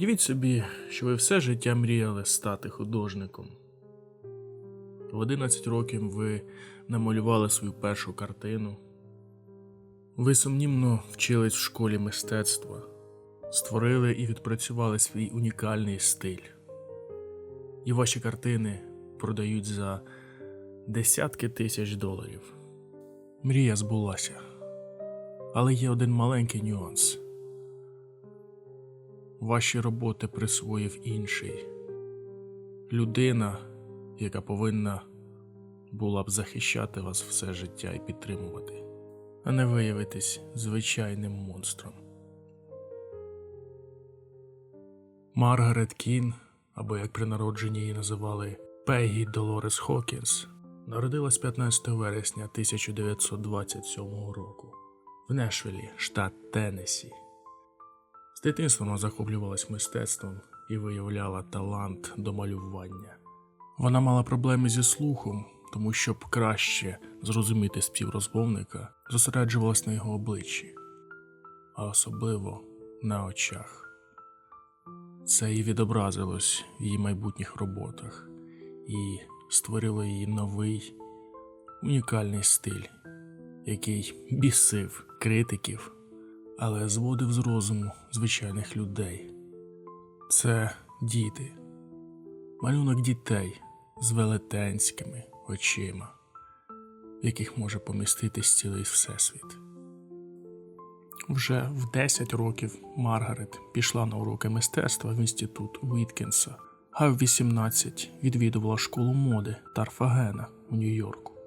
Уявіть собі, що ви все життя мріяли стати художником. В 11 років ви намалювали свою першу картину. Ви сумнівно вчились в школі мистецтва, створили і відпрацювали свій унікальний стиль. І ваші картини продають за десятки тисяч доларів. Мрія збулася. Але є один маленький нюанс. Ваші роботи присвоїв інший. Людина, яка повинна була б захищати вас все життя і підтримувати, а не виявитись звичайним монстром. Маргарет Кін, або як при народженні її називали Пегі Долорес Хокінс, народилась 15 вересня 1927 року в Нешвілі, штат Теннессі. З дитинства вона захоплювалась мистецтвом і виявляла талант до малювання. Вона мала проблеми зі слухом, тому щоб краще зрозуміти співрозмовника, зосереджувалась на його обличчі, а особливо на очах. Це і відобразилось в її майбутніх роботах і створило її новий унікальний стиль, який бісив критиків, але зводив з розуму звичайних людей. Це діти, малюнок дітей з велетенськими очима, в яких може поміститись цілий всесвіт. Вже в 10 років Маргарет пішла на уроки мистецтва в інститут Віткінса, а в 18 відвідувала школу моди Тарфагена у Нью-Йорку.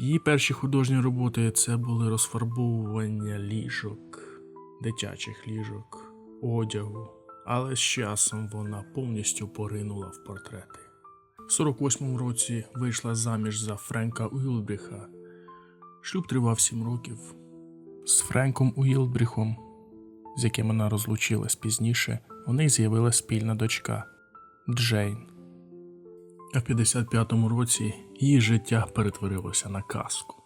Її перші художні роботи це були розфарбовування ліжок, дитячих ліжок, одягу, але з часом вона повністю поринула в портрети. В 48-му році вийшла заміж за Френка Уілбріха. Шлюб тривав 7 років. З Френком Уілбріхом, з яким вона розлучилась пізніше, у них з'явилася спільна дочка Джейн. А в 55-му році її життя перетворилося на казку.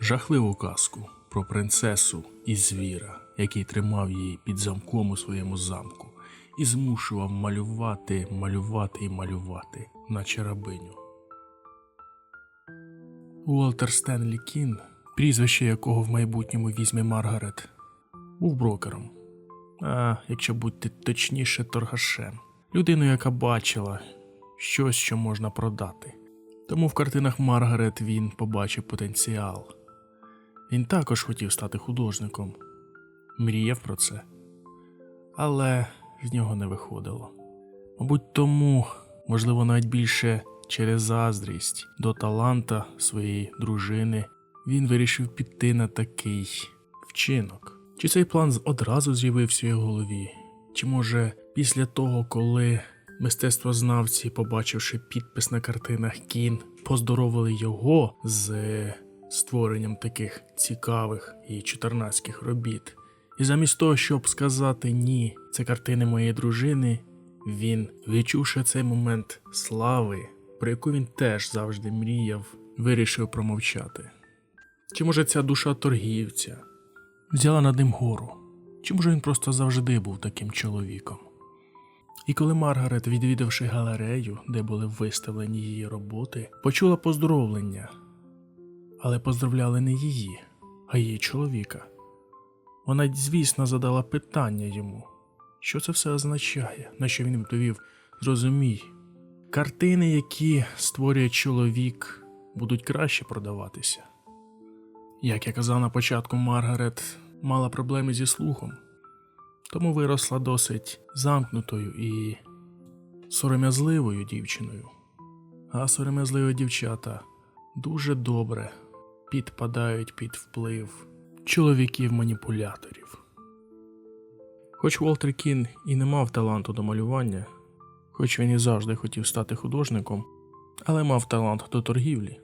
Жахливу казку про принцесу і звіра, який тримав її під замком у своєму замку і змушував малювати, малювати і малювати, наче рабиню. Уолтер Стенлі Кін, прізвище якого в майбутньому візьме Маргарет, був брокером. А якщо бути точніше, торгашем, людиною, яка бачила щось, що можна продати. Тому в картинах Маргарет він побачив потенціал. Він також хотів стати художником, мріяв про це, але в нього не виходило. Мабуть, тому, можливо, навіть більше через заздрість до таланта своєї дружини, він вирішив піти на такий вчинок. Чи цей план одразу з'явився в голові? Чи може після того, коли мистецтвознавці, побачивши підпис на картинах Кін, поздоровили його з створенням таких цікавих і чотирнацьких робіт? І замість того, щоб сказати ні, це картини моєї дружини, він, відчувши цей момент слави, про яку він теж завжди мріяв, вирішив промовчати. Чи може ця душа торгівця взяла над ним гору? Чи може він просто завжди був таким чоловіком? І коли Маргарет, відвідавши галерею, де були виставлені її роботи, почула поздоровлення, але поздравляли не її, а її чоловіка. Вона, звісно, задала питання йому, що це все означає, на що він відповів: Зрозумій, картини, які створює чоловік, будуть краще продаватися. Як я казав на початку, Маргарет мала проблеми зі слухом, тому виросла досить замкнутою і сором'язливою дівчиною. А сором'язливі дівчата дуже добре підпадають під вплив чоловіків-маніпуляторів. Хоч Уолтер Кін і не мав таланту до малювання, хоч він і завжди хотів стати художником, але мав талант до торгівлі.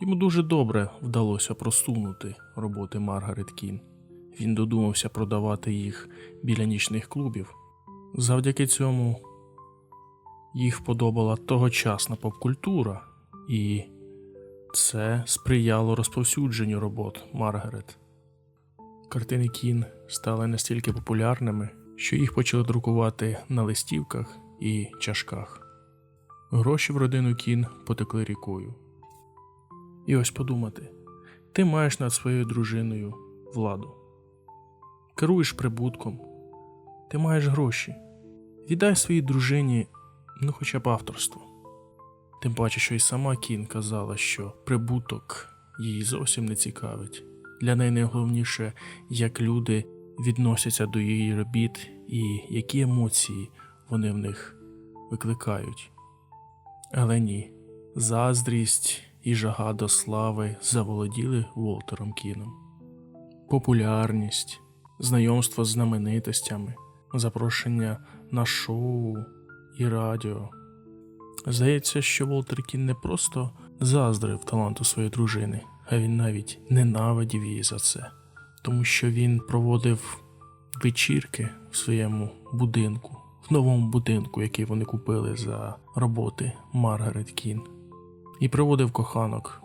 Йому дуже добре вдалося просунути роботи Маргарет Кін. Він додумався продавати їх біля нічних клубів. Завдяки цьому їх вподобала тогочасна попкультура, і це сприяло розповсюдженню робот Маргарет. Картини Кін стали настільки популярними, що їх почали друкувати на листівках і чашках. Гроші в родину кін потекли рікою. І ось подумати: ти маєш над своєю дружиною владу, керуєш прибутком, ти маєш гроші. Віддай своїй дружині, ну хоча б авторство. Тим паче, що й сама Кін казала, що прибуток її зовсім не цікавить. Для неї найголовніше, як люди відносяться до її робіт і які емоції вони в них викликають. Але ні, заздрість і жага до слави заволоділи Волтером Кіном. Популярність, знайомство з знаменитостями, запрошення на шоу і радіо. Здається, що Волтер Кін не просто заздрив таланту своєї дружини, а він навіть ненавидів її за це, тому що він проводив вечірки в своєму будинку, в новому будинку, який вони купили за роботи Маргарет Кін, і приводив коханок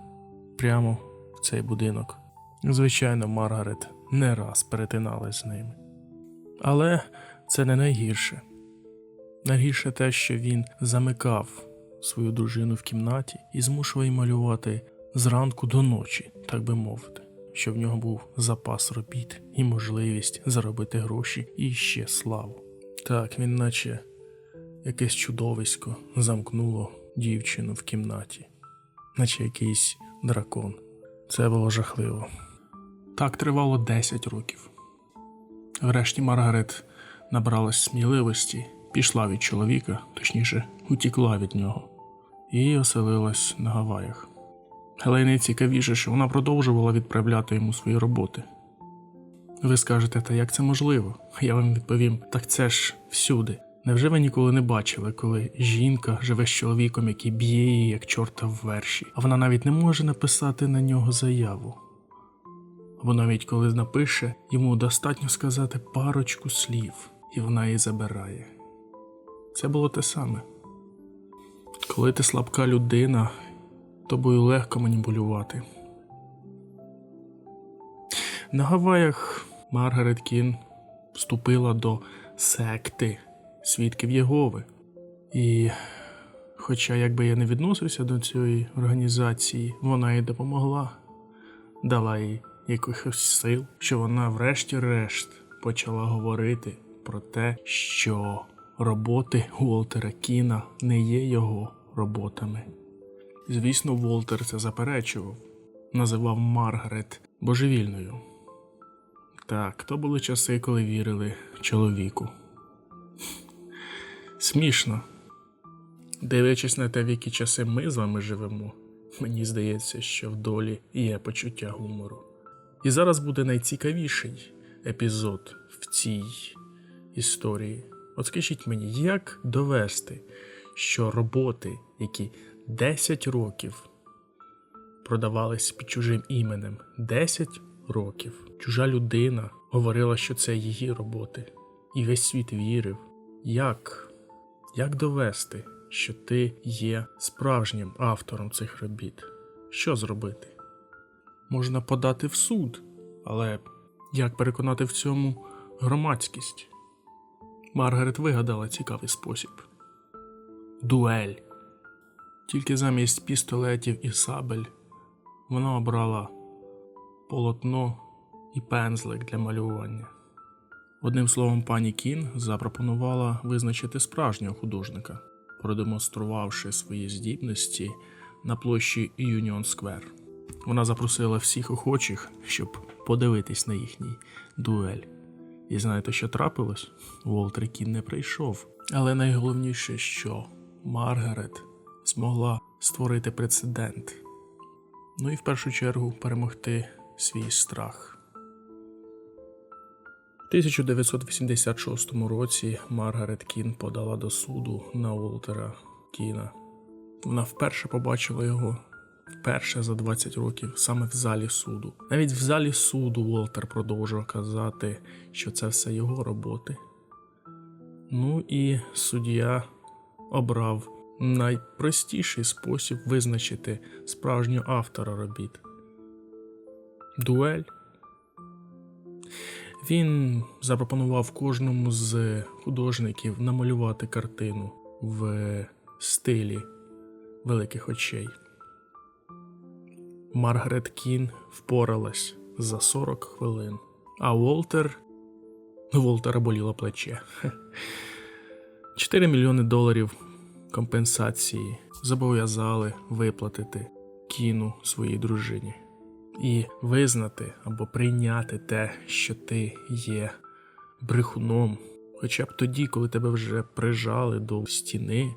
прямо в цей будинок. Звичайно, Маргарет не раз перетиналась з ними. Але це не найгірше. Найгірше те, що він замикав свою дружину в кімнаті і змушував її малювати зранку до ночі, так би мовити, щоб в нього був запас робіт і можливість заробити гроші і ще славу. Так, він, наче якесь чудовисько, замкнуло дівчину в кімнаті, наче якийсь дракон. Це було жахливо. Так тривало 10 років. Врешті Маргарет набралась сміливості, пішла від чоловіка, точніше, утікла від нього, і оселилась на Гаваях. Але найцікавіше, що вона продовжувала відправляти йому свої роботи. Ви скажете, та як це можливо? Я вам відповім: так це ж всюди. Невже ви ніколи не бачили, коли жінка живе з чоловіком, який б'є її як чорта в верші, а вона навіть не може написати на нього заяву? Або навіть коли напише, йому достатньо сказати парочку слів, і вона її забирає. Це було те саме. Коли ти слабка людина, тобою легко маніпулювати. На Гаваях Маргарет Кін вступила до секти свідків Єгови. І, хоча якби я не відносився до цієї організації, вона їй допомогла, дала їй якихось сил, що вона, врешті-решт, почала говорити про те, що роботи Уолтера Кіна не є його роботами. Звісно, Волтер це заперечував, називав Маргарет божевільною. Так, то були часи, коли вірили чоловіку. Смішно. Дивлячись на те, в які часи ми з вами живемо, мені здається, що в долі є почуття гумору. І зараз буде найцікавіший епізод в цій історії. От скажіть мені, як довести, що роботи, які 10 років продавались під чужим іменем, 10 років, чужа людина говорила, що це її роботи, і весь світ вірив. Як? Як довести, що ти є справжнім автором цих робіт? Що зробити? Можна подати в суд, але як переконати в цьому громадськість? Маргарет вигадала цікавий спосіб дуель. Тільки замість пістолетів і сабель вона обрала полотно і пензлик для малювання. Одним словом, пані Кін запропонувала визначити справжнього художника, продемонструвавши свої здібності на площі Юніон Сквер. Вона запросила всіх охочих, щоб подивитись на їхній дуель. І знаєте, що трапилось? Волтер Кін не прийшов. Але найголовніше, що Маргарет змогла створити прецедент. Ну і в першу чергу перемогти свій страх. У 1986 році Маргарет Кін подала до суду на Уолтера Кіна. Вона вперше побачила його вперше за 20 років саме в залі суду. Навіть в залі суду Уолтер продовжував казати, що це все його роботи. Ну і суддя обрав найпростіший спосіб визначити справжнього автора робіт дуель. Він запропонував кожному з художників намалювати картину в стилі великих очей. Маргарет Кін впоралась за 40 хвилин, а Уолтер. Ну, Волтера боліло плече. 4 мільйони доларів компенсації зобов'язали виплатити кіну своїй дружині і визнати або прийняти те, що ти є брехуном, хоча б тоді, коли тебе вже прижали до стіни.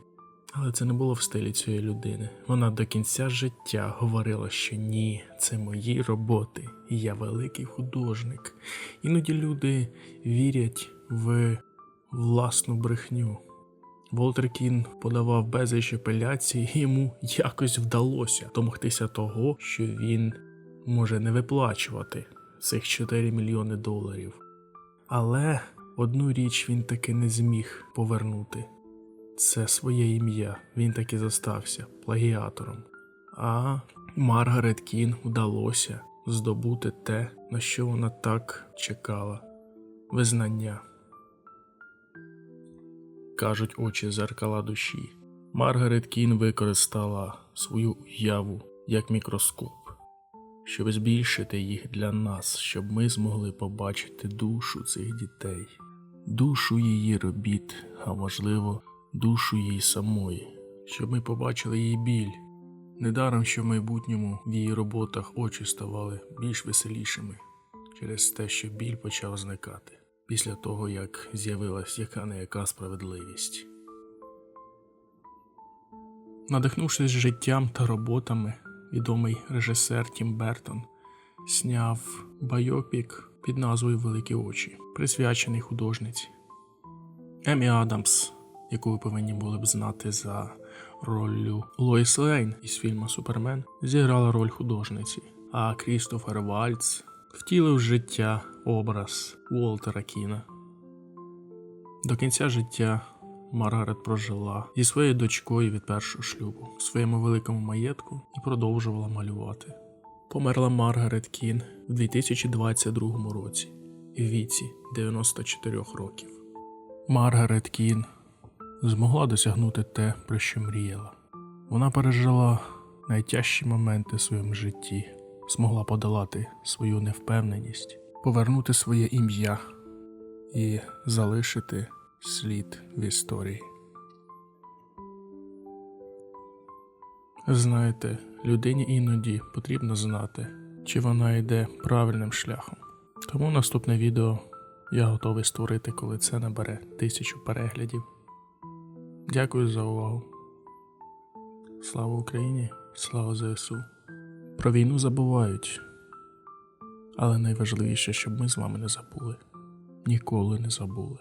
Але це не було в стилі цієї людини. Вона до кінця життя говорила, що ні, це мої роботи, і я великий художник. Іноді люди вірять в власну брехню. Волтер Кін подавав безліч апеляцій, і йому якось вдалося домогтися того, що він може не виплачувати цих 4 мільйони доларів. Але одну річ він таки не зміг повернути це своє ім'я. Він таки зостався плагіатором. А Маргарет Кін вдалося здобути те, на що вона так чекала визнання. Кажуть очі зеркала душі. Маргарет Кін використала свою уяву як мікроскоп, щоб збільшити їх для нас, щоб ми змогли побачити душу цих дітей, душу її робіт, а можливо, душу її самої, щоб ми побачили її біль. Недаром, що в майбутньому в її роботах очі ставали більш веселішими через те, що біль почав зникати після того, як з'явилась яка не яка справедливість. Надихнувшись життям та роботами, відомий режисер Тім Бертон сняв байопік під назвою Великі очі, присвячений художниці. Емі Адамс, яку ви повинні були б знати за роллю Лоїс Лейн із фільму Супермен, зіграла роль художниці, а Крістофер Вальц втілив життя образ Уолтера Кіна. До кінця життя Маргарет прожила зі своєю дочкою від першого шлюбу в своєму великому маєтку і продовжувала малювати. Померла Маргарет Кін в 2022 році в віці 94 років. Маргарет Кін змогла досягнути те, про що мріяла. Вона пережила найтяжчі моменти в своєму житті, змогла подолати свою невпевненість, повернути своє ім'я і залишити слід в історії. Знаєте, людині іноді потрібно знати, чи вона йде правильним шляхом. Тому наступне відео я готовий створити, коли це набере тисячу переглядів. Дякую за увагу. Слава Україні, слава ЗСУ. Про війну забувають. Але найважливіше, щоб ми з вами не забули. Ніколи не забули.